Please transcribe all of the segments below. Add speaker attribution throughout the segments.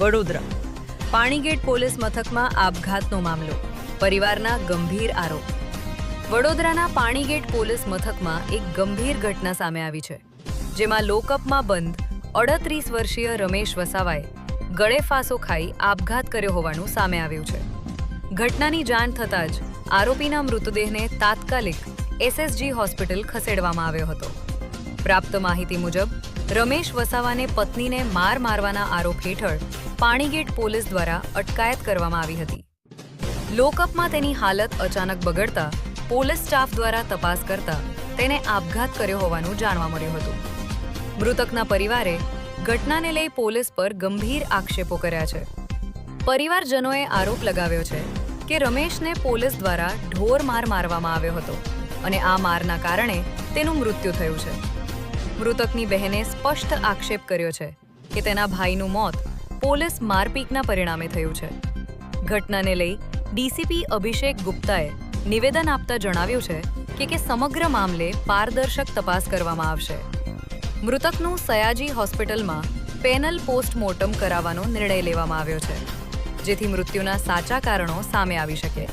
Speaker 1: Vadodara. Panigate police મથકમાં આપઘાતનો મામલો, પરિવારના ગંભીર આરોપ. વડોદરાના પાણીગેટ પોલીસ મથકમાં એક ગંભીર ઘટના સામે આવી છે, જેમાં લોકઅપમાં બંધ અડત્રીસ વર્ષીય રમેશ વસાવાએ ગળે ફાંસો ખાઈ આપઘાત કર્યો હોવાનું સામે આવ્યું છે. ઘટનાની જાણ થતાં જ આરોપીના મૃતદેહને તાત્કાલિક એસએસજી હોસ્પિટલ ખસેડવામાં આવ્યો હતો. પ્રાપ્ત માહિતી મુજબ રમેશ વસાવાને પત્નીને માર મારવાના આરોપ હેઠળ પાણીગેટ પોલીસ દ્વારા અટકાયત કરવામાં આવી હતી. લોકઅપમાં તેની હાલત અચાનક બગડતા પોલીસ સ્ટાફ દ્વારા તપાસ કરતા તેને આપઘાત કર્યો હોવાનું જાણવા મળ્યું હતું. મૃતકના પરિવારે ઘટનાને લઈ પોલીસ પર ગંભીર આક્ષેપો કર્યા છે. પરિવારજનોએ આરોપ લગાવ્યો છે કે રમેશને પોલીસ દ્વારા ઢોર માર મારવામાં આવ્યો હતો અને આ મારના કારણે તેનું મૃત્યુ થયું છે. મૃતકની બહેને સ્પષ્ટ આક્ષેપ કર્યો છે કે તેના ભાઈનું મોત પોલીસ મારપીટના પરિણામે થયું છે. ઘટનાને લઈ ડીસીપી અભિષેક ગુપ્તાએ નિવેદન આપતા જણાવ્યું છે કે કે સમગ્ર મામલે પારદર્શક તપાસ કરવામાં આવશે. મૃતકનું સયાજી હોસ્પિટલમાં પેનલ પોસ્ટમોર્ટમ કરાવવાનો નિર્ણય લેવામાં આવ્યો છે, જેથી મૃત્યુના સાચા કારણો સામે આવી શકે.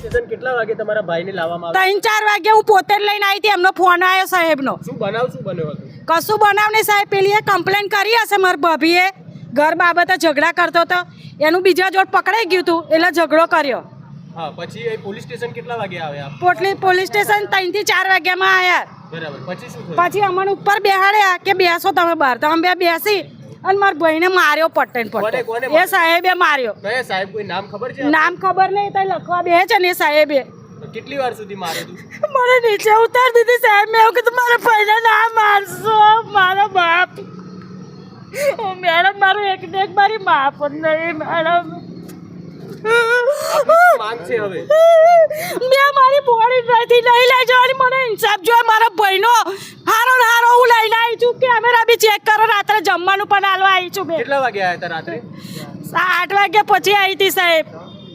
Speaker 2: સ્ટેશન કેટલા વાગે તમારા ભાઈને લાવવામાં આવ્યા
Speaker 3: ત્રણ ચાર વાગે હું પોતે જ લઈને આવી હતી એમનો ફોન આવ્યો સાહેબનો.
Speaker 2: શું બનાવ શું બન્યો હતો?
Speaker 3: કશું બનાવ નહીં સાહેબ પેલીએ કમ્પ્લેન કરી હશે મારા ભાભીએ. ઘર બાબતે ઝઘડા કરતો હતો એનું બીજા જોડ પકડાઈ ગયું હતું એટલે ઝઘડો કર્યો.
Speaker 2: હા પછી એ પોલીસ સ્ટેશન કેટલા વાગે આવ્યા
Speaker 3: પોટલી પોલીસ સ્ટેશન ત્રણથી ચાર વાગ્યામાં આવ્યા
Speaker 2: બરાબર પછી શું
Speaker 3: પછી અમને ઉપર બેહાડ્યા કે બેસો તમે બહાર. તો અમે બેસી. અને મારા ભાઈને માર્યો પટ્ટે ને
Speaker 2: કોને- કોને
Speaker 3: પટ્ટે એ સાહેબે માર્યો.
Speaker 2: સાહેબ કોઈ નામ ખબર છે?
Speaker 3: નામ ખબર નહીં તો લખવા બે છે ને સાહેબે.
Speaker 2: કેટલી વાર સુધી માર્યો તું?
Speaker 3: મને નીચે ઉતાર દીધી સાહેબ મેં એવું કીધું મારા ભાઈને ના મારશો મારો બાપ. મેડમ મારું એક ને એક મારી મા પણ નહીં મેડમ. મેં મારી બોડી નથી લઈ લઈ અને મને ઇન્સાફ જોઈએ મારા ભાઈનો હારો ને હારો હું લઈને આવી છું કેમેરા બી ચેક કરો રાત્રે જમવાનું પણ હાલવા આવી છું બે
Speaker 2: કેટલા વાગે આવ્યા હતા રાત્રે?
Speaker 3: આઠ વાગ્યા પછી આવી હતી સાહેબ.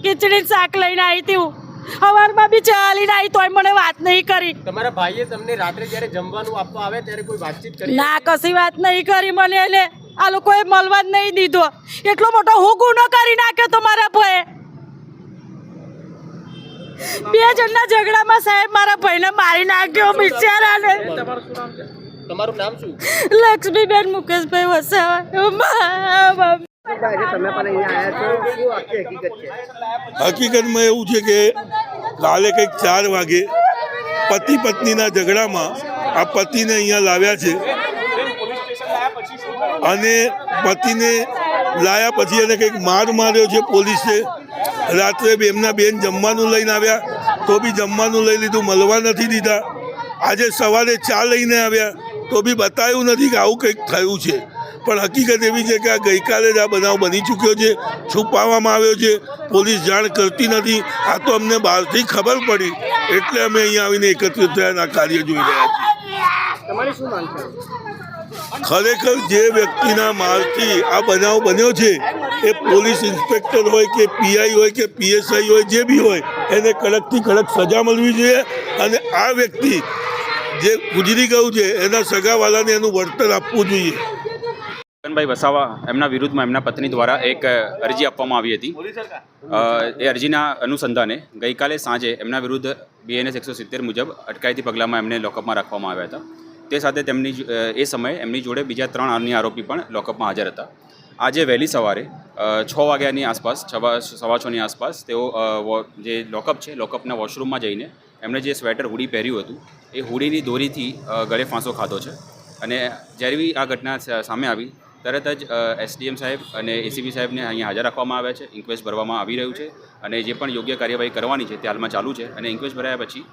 Speaker 3: ખીચડી શાક લઈને આવી હતી હું. સવારમાં બી ચાલીને આવી તોય મને વાત નહીં કરી.
Speaker 2: તમારા ભાઈએ તમને રાત્રે જ્યારે જમવાનું આપવા આવે ત્યારે કોઈ વાતચીત કરી?
Speaker 3: ના કશી વાત નહીં કરી મને એટલે આ લોકોએ મળવા જ નહીં દીધો. એટલો મોટો હું ગુનો કરી નાખ્યો તો મારા ભાઈએ બે જણના ઝઘડામાં સાહેબ મારા ભાઈને મારી નાખ્યો બિચારાને
Speaker 2: તમારું નામ શું?
Speaker 3: લક્ષ્મીબેન મુકેશભાઈ વસાવા.
Speaker 4: હકીકતમાં એવું છે કે કાલે કંઈક ચાર વાગે પતિ પત્નીના ઝઘડામાં આ પતિને અહીંયા લાવ્યા છે. અને પતિને લાયા પછી એને કંઈક માર માર્યો છે પોલીસે. રાત્રે બી એમના બેન જમવાનું લઈને આવ્યા તો બી જમવાનું લઈ લીધું મળવા નથી દીધા. આજે સવારે ચા લઈને આવ્યા. તો બી બતાવ્યું નથી કે આવું કંઈક થયું છે. પણ હકીકત એવી છે કે આ ગઈકાલે જ આ બનાવ બની ચૂક્યો છે છુપાવવામાં આવ્યો છે. પોલીસ જાણ કરતી નથી. આ તો અમને બહારથી ખબર પડી. એટલે અમે અહીંયા આવીને એકત્રિત થયા આ કાર્ય જોઈ રહ્યા છીએ. ખરેખર જે વ્યક્તિના મારથી આ બનાવ બન્યો છે એ પોલીસ ઇન્સ્પેક્ટર હોય કે પીઆઈ હોય કે પીએસઆઈ હોય જે બી હોય એને કડકથી કડક સજા મળવી જોઈએ. અને આ વ્યક્તિ જે ગુજરી ગયું છે, એના સગાવાલાને એનું વળતર આપવું જોઈએ.
Speaker 5: ભાઈ વસાવા એમના વિરુદ્ધમાં એમના પત્ની દ્વારા એક અરજી આપવામાં આવી હતી. એ અરજીના અનુસંધાને ગઈકાલે સાંજે એમના વિરુદ્ધ બીએનએસ એકસો સિત્તેર મુજબ અટકાયતી પગલામાં એમને લોકઅપમાં રાખવામાં આવ્યા હતા. તે સાથે તેમની એ સમયે એમની જોડે બીજા ત્રણ અન્ય આરોપી પણ લોકઅપમાં હાજર હતા. આજે વહેલી સવારે છ વાગ્યાની આસપાસ સવા છની આસપાસ તેઓ જે લોકઅપ છે, લોકઅપના વોશરૂમમાં જઈને એમણે જે સ્વેટર હુડી પહેર્યું હતું, એ હુડીની દોરીથી ગળે ફાંસો ખાધો છે. અને જ્યારે બી આ ઘટના સામે આવી, તરત જ એસડીએમ સાહેબ અને એસીબી સાહેબને અહીંયા હાજર રાખવામાં આવ્યા છે. ઇન્ક્વેસ્ટ ભરવામાં આવી રહ્યું છે અને જે પણ યોગ્ય કાર્યવાહી કરવાની છે તે હાલમાં ચાલુ છે. અને ઇન્ક્વેસ્ટ ભરાયા પછી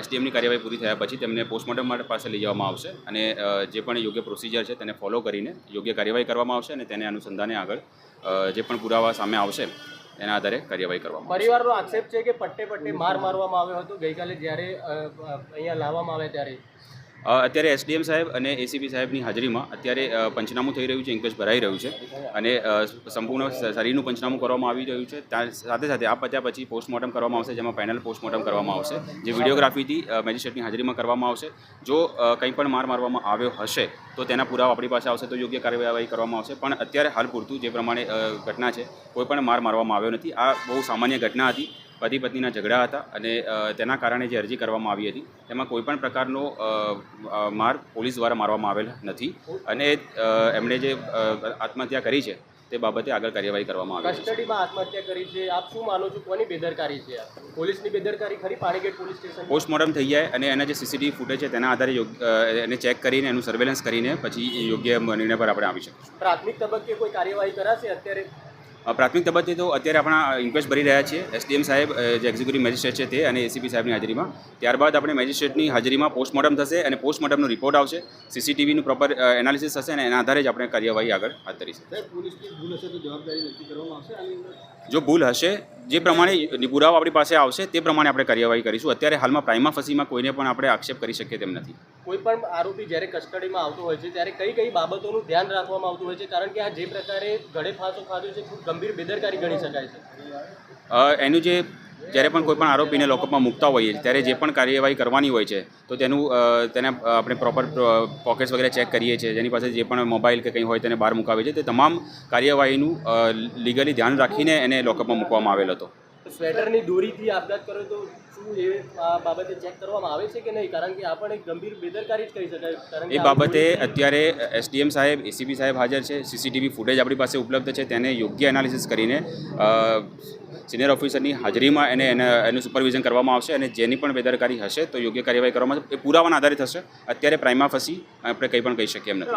Speaker 5: એસડીએમની કાર્યવાહી પૂરી થયા પછી તેમને પોસ્ટમોર્ટમ માટે પાસે લઈ જવામાં આવશે અને જે પણ યોગ્ય પ્રોસિજર છે તેને ફોલો કરીને યોગ્ય કાર્યવાહી કરવામાં આવશે અને તેને અનુસંધાને આગળ જે પણ પુરાવા સામે આવશે એના આધારે કાર્યવાહી કરવામાં
Speaker 2: પરિવારનો આક્ષેપ છે કે પટ્ટે પટ્ટે માર મારવામાં આવ્યો હતો. ગઈકાલે જ્યારે અહીંયા લાવવામાં આવે ત્યારે.
Speaker 5: અત્યારે એસડીએમ સાહેબ અને એસીપી સાહેબની હાજરીમાં અત્યારે પંચનામું થઈ રહ્યું છે ઇન્ક્વેસ્ટ ભરાઈ રહ્યું છે અને સંપૂર્ણ શરીરનું પંચનામું કરવામાં આવી રહ્યું છે. ત્યાં સાથે સાથે આ પત્યા પછી પોસ્ટમોર્ટમ કરવામાં આવશે જેમાં પેનલ પોસ્ટમોર્ટમ કરવામાં આવશે જે વિડીયોગ્રાફીથી મેજિસ્ટ્રેટની હાજરીમાં કરવામાં આવશે. જો કંઈ પણ માર મારવામાં આવ્યો હશે તો તેના પુરાવા આપણી પાસે આવશે તો યોગ્ય કાર્યવાહી કરવામાં આવશે. પણ અત્યારે હાલ પૂરતું જે પ્રમાણે ઘટના છે કોઈ પણ માર મારવામાં આવ્યો નથી. આ બહુ સામાન્ય ઘટના હતી. પતિ પત્નીના ઝઘડા હતા અને તેના કારણે જે અરજી કરવામાં આવી હતી તેમાં કોઈપણ પ્રકારનો માર પોલીસ દ્વારા મારવામાં આવેલ નથી અને એમણે જે આત્મહત્યા કરી છે તે બાબતે આગળ કાર્યવાહી કરવામાં આવી છે.
Speaker 2: કસ્ટડીમાં આત્મહત્યા કરી છે. આપ શું માનો છો? કોની બેદરકારી છે પોલીસની બેદરકારી ખરી? પાણીગેટ પોલીસ સ્ટેશન
Speaker 5: પોસ્ટમોર્ટમ થઈ જાય અને એના જે સીસીટીવી ફૂટેજ છે તેના આધારે એને ચેક કરીને એનું સર્વેલન્સ કરીને પછી યોગ્ય નિર્ણય પર આપણે આવી શકીશું.
Speaker 2: પ્રાથમિક તબક્કે કોઈ કાર્યવાહી કરાશે? અત્યારે
Speaker 5: પ્રાથમિક તબક્કે તો અત્યારે આપણા ઇન્ક્વેસ્ટ ભરી રહ્યા છીએ. એસડીએમ સાહેબ જે એક્ઝિક્યુટિવ મેજિસ્ટ્રેટ છે તે અને એસીપી સાહેબની હાજરીમાં. ત્યારબાદ આપણે મેજિસ્ટ્રેટની હાજરીમાં પોસ્ટમોર્ટમ થશે અને પોસ્ટમોર્ટમનો રિપોર્ટ આવશે. સીસીટીવીનું પ્રોપર એનાલિસિસ થશે અને એના આધારે જ આપણે કાર્યવાહી આગળ હાથ ધરીશું. જો ભૂલ હશે જે પ્રમાણે પુરાવા આપણી પાસે આવશે તે પ્રમાણે આપણે કાર્યવાહી કરીશું. અત્યારે હાલમાં પ્રાઇમા ફસીમાં કોઈને પણ આપણે આક્ષેપ કરી શકીએ તેમ નથી.
Speaker 2: કોઈ પણ આરોપી જ્યારે કસ્ટડીમાં આવતો હોય છે ત્યારે કઈ કઈ બાબતોનું ધ્યાન રાખવામાં આવતું હોય છે કારણ કે આ જે પ્રકારે ગળે ફાંસો ખાધો છે ખૂબ ગંભીર બેદરકારી ગણી શકાય છે.
Speaker 5: એનું જે જ્યારે પણ કોઈ પણ આરોપીને લોકઅપમાં મૂકતા હોઈએ ત્યારે જે પણ કાર્યવાહી કરવાની હોય છે તો તેનું તેને આપણે પ્રોપર પોકેટ્સ વગેરે ચેક કરીએ છીએ. જેની પાસે જે પણ મોબાઈલ કે કંઈ હોય તેને બહાર મુકાવીએ છીએ. તે તમામ કાર્યવાહીનું લીગલી ધ્યાન રાખીને એને લોકઅપમાં મૂકવામાં આવેલ હતો.
Speaker 2: સ્વેટરની દોરીથી આપઘાત કર્યો તો શું એ બાબતે ચેક કરવામાં આવે છે કે નહીં? કારણ કે આ પણ એક ગંભીર બેદરકારી જ કહી શકાય.
Speaker 5: એ બાબતે અત્યારે એસડીએમ સાહેબ એસીબી સાહેબ હાજર છે. સીસીટીવી ફૂટેજ આપણી પાસે ઉપલબ્ધ છે. તેને યોગ્ય એનાલિસિસ કરીને સિનિયર ઓફિસરની હાજરીમાં એને એને એનું સુપરવિઝન કરવામાં આવશે અને જેની પણ બેદરકારી હશે તો યોગ્ય કાર્યવાહી કરવામાં આવશે. એ પુરાવાના આધારિત હશે અત્યારે પ્રાઇમા ફસી આપણે કંઈ પણ કહી શકીએ એમ નથી.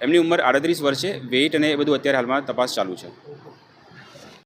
Speaker 5: એમની ઉંમર આડત્રીસ વર્ષ વેઇટ અને એ બધું અત્યારે હાલમાં તપાસ ચાલુ છે.